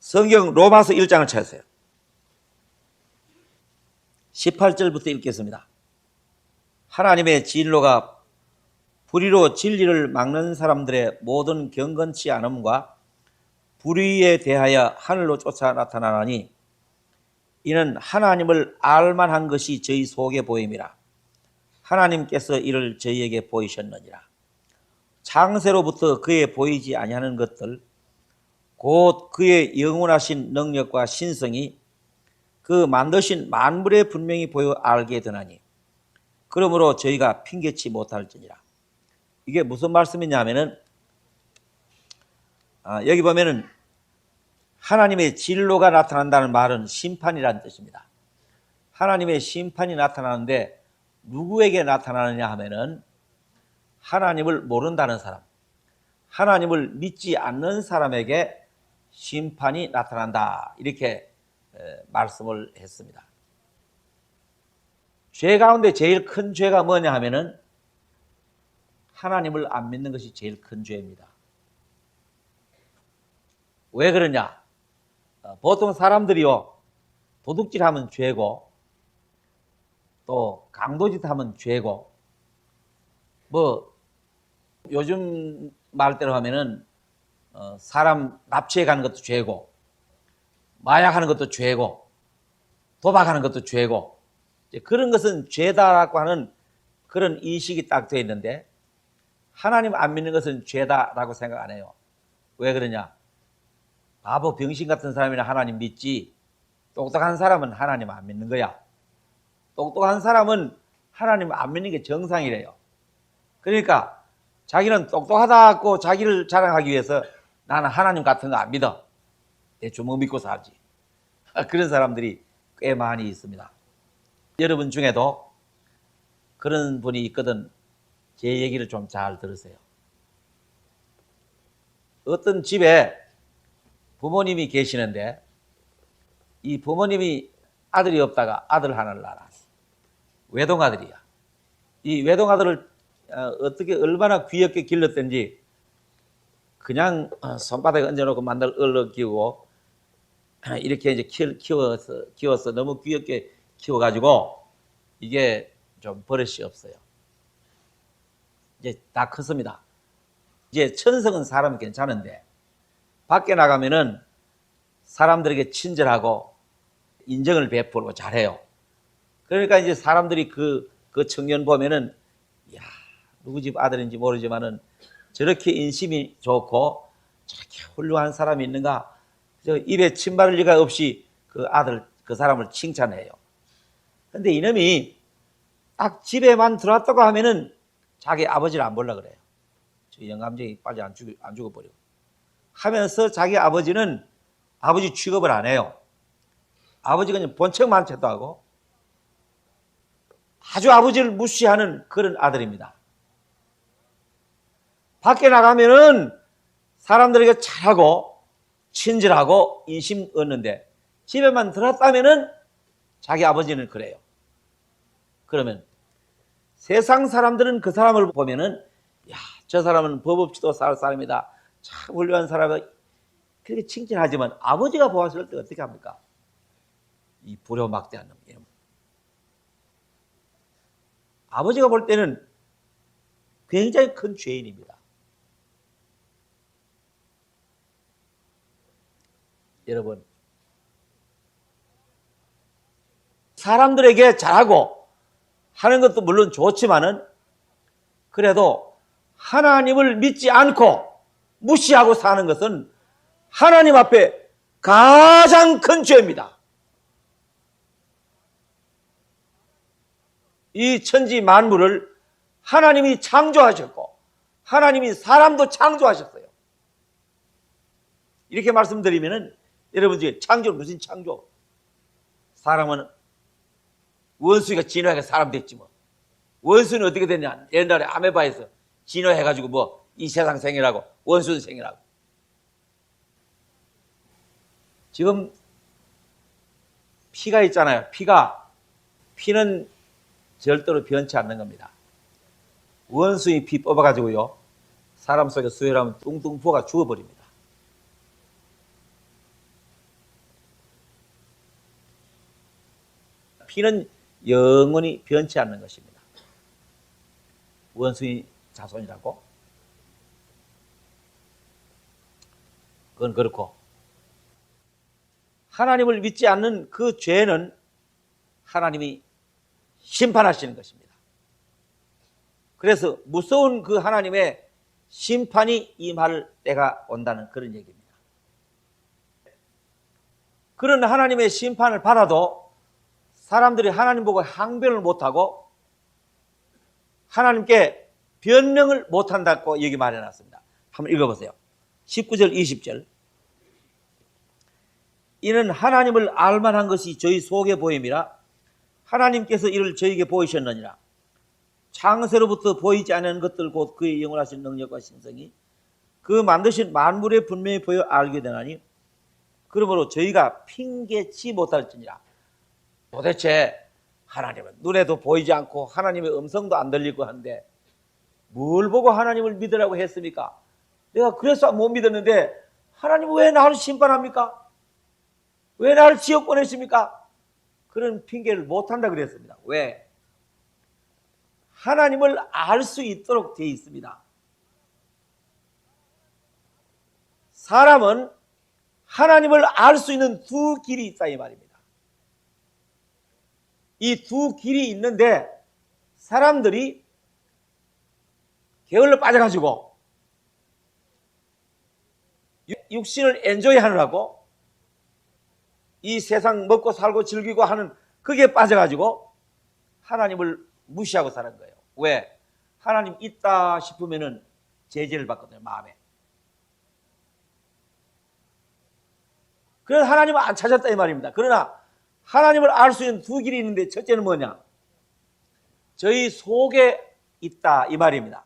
성경 로마서 1장을 찾으세요. 18절부터 읽겠습니다. 하나님의 진로가 불의로 진리를 막는 사람들의 모든 경건치 않음과 불의에 대하여 하늘로 쫓아 나타나나니 이는 하나님을 알만한 것이 저희 속에 보임이라. 하나님께서 이를 저희에게 보이셨느니라. 창세로부터 그에 보이지 아니하는 것들 곧 그의 영원하신 능력과 신성이 그 만드신 만물에 분명히 보여 알게 되나니 그러므로 저희가 핑계치 못할지니라. 이게 무슨 말씀이냐면은 아, 여기 보면은 하나님의 진로가 나타난다는 말은 심판이라는 뜻입니다. 하나님의 심판이 나타나는데 누구에게 나타나느냐 하면은 하나님을 모른다는 사람, 하나님을 믿지 않는 사람에게 심판이 나타난다. 이렇게 에, 말씀을 했습니다. 죄 가운데 제일 큰 죄가 뭐냐 하면은 하나님을 안 믿는 것이 제일 큰 죄입니다. 왜 그러냐? 어, 보통 사람들이요, 도둑질 하면 죄고, 또 강도짓 하면 죄고, 뭐, 요즘 말대로 하면은, 어, 사람 납치해 가는 것도 죄고, 마약하는 것도 죄고, 도박하는 것도 죄고, 그런 것은 죄다라고 하는 그런 인식이 딱 되어 있는데, 하나님 안 믿는 것은 죄다라고 생각 안 해요. 왜 그러냐? 바보 병신 같은 사람이나 하나님 믿지 똑똑한 사람은 하나님 안 믿는 거야. 똑똑한 사람은 하나님 안 믿는 게 정상이래요. 그러니까 자기는 똑똑하다고 자기를 자랑하기 위해서 나는 하나님 같은 거 안 믿어. 내 주먹 믿고 살지. 그런 사람들이 꽤 많이 있습니다. 여러분 중에도 그런 분이 있거든. 제 얘기를 좀 잘 들으세요. 어떤 집에 부모님이 계시는데 이 부모님이 아들이 없다가 아들 하나를 낳았어. 외동아들이야. 이 외동아들을 어, 어떻게 얼마나 귀엽게 길렀던지 그냥 어, 손바닥에 얹어놓고 만날 얼른 키우고 이렇게 이제 키- 키워서 키워서 너무 귀엽게 키워가지고 이게 좀 버릇이 없어요. 이제 다 컸습니다. 이제 천성은 사람은 괜찮은데 밖에 나가면은 사람들에게 친절하고 인정을 베풀고 잘해요. 그러니까 이제 사람들이 그, 그 청년 보면은, 야 누구 집 아들인지 모르지만은 저렇게 인심이 좋고 저렇게 훌륭한 사람이 있는가? 저 입에 침 바를 리가 없이 그 아들, 그 사람을 칭찬해요. 근데 이놈이 딱 집에만 들어왔다고 하면은 자기 아버지를 안 보려 그래요. 저 영감쟁이 빨리 안 죽, 안 죽어버리고. 하면서 자기 아버지는 아버지 취급을 안 해요. 아버지가 그냥 본척만 채도 하고 아주 아버지를 무시하는 그런 아들입니다. 밖에 나가면은 사람들에게 잘하고 친절하고 인심 얻는데 집에만 들었다면은 자기 아버지는 그래요. 그러면 세상 사람들은 그 사람을 보면은 야, 저 사람은 법 없이도 살 사람이다. 참 훌륭한 사람이다. 그렇게 칭찬하지만 아버지가 보았을 때 어떻게 합니까? 이 불효막대한 놈. 이놈. 아버지가 볼 때는 굉장히 큰 죄인입니다. 여러분, 사람들에게 잘하고 하는 것도 물론 좋지만은 그래도 하나님을 믿지 않고 무시하고 사는 것은 하나님 앞에 가장 큰 죄입니다. 이 천지 만물을 하나님이 창조하셨고 하나님이 사람도 창조하셨어요. 이렇게 말씀드리면은 여러분 중에 창조 무슨 창조? 사람은 원수가 진화해가 사람 됐지 뭐. 원수는 어떻게 됐냐? 옛날에 아메바에서 진화해가지고 뭐 이 세상 생이라고 원수는 생이라고. 지금 피가 있잖아요. 피가 피는 절대로 변치 않는 겁니다. 원수의 피 뽑아가지고요. 사람 속에 수혈하면 뚱뚱 부어가 죽어버립니다. 피는 영원히 변치 않는 것입니다. 원숭이 자손이라고? 그건 그렇고 하나님을 믿지 않는 그 죄는 하나님이 심판하시는 것입니다. 그래서 무서운 그 하나님의 심판이 임할 때가 온다는 그런 얘기입니다. 그런 하나님의 심판을 받아도 사람들이 하나님 보고 항변을 못하고 하나님께 변명을 못한다고 여기 말해놨습니다. 한번 읽어보세요. 19절, 20절. 이는 하나님을 알만한 것이 저희 속에 보임이라 하나님께서 이를 저에게 보이셨느니라. 창세로부터 보이지 않은 것들 곧 그의 영원하신 능력과 신성이 그 만드신 만물에 분명히 보여 알게 되나니 그러므로 저희가 핑계치 못할지니라. 도대체 하나님은 눈에도 보이지 않고 하나님의 음성도 안 들리고 한데 뭘 보고 하나님을 믿으라고 했습니까? 내가 그래서 못 믿었는데 하나님 왜 나를 심판합니까? 왜 나를 지옥 보내십니까? 그런 핑계를 못한다 그랬습니다. 왜? 하나님을 알 수 있도록 되어 있습니다. 사람은 하나님을 알 수 있는 두 길이 있다 이 말입니다. 이 두 길이 있는데 사람들이 게을러 빠져가지고 육- 육신을 엔조이 하느라고 이 세상 먹고 살고 즐기고 하는 그게 빠져가지고 하나님을 무시하고 사는 거예요. 왜? 하나님 있다 싶으면은 제재를 받거든요, 마음에. 그래서 하나님을 안 찾았다 이 말입니다. 그러나 하나님을 알 수 있는 두 길이 있는데 첫째는 뭐냐? 저희 속에 있다 이 말입니다.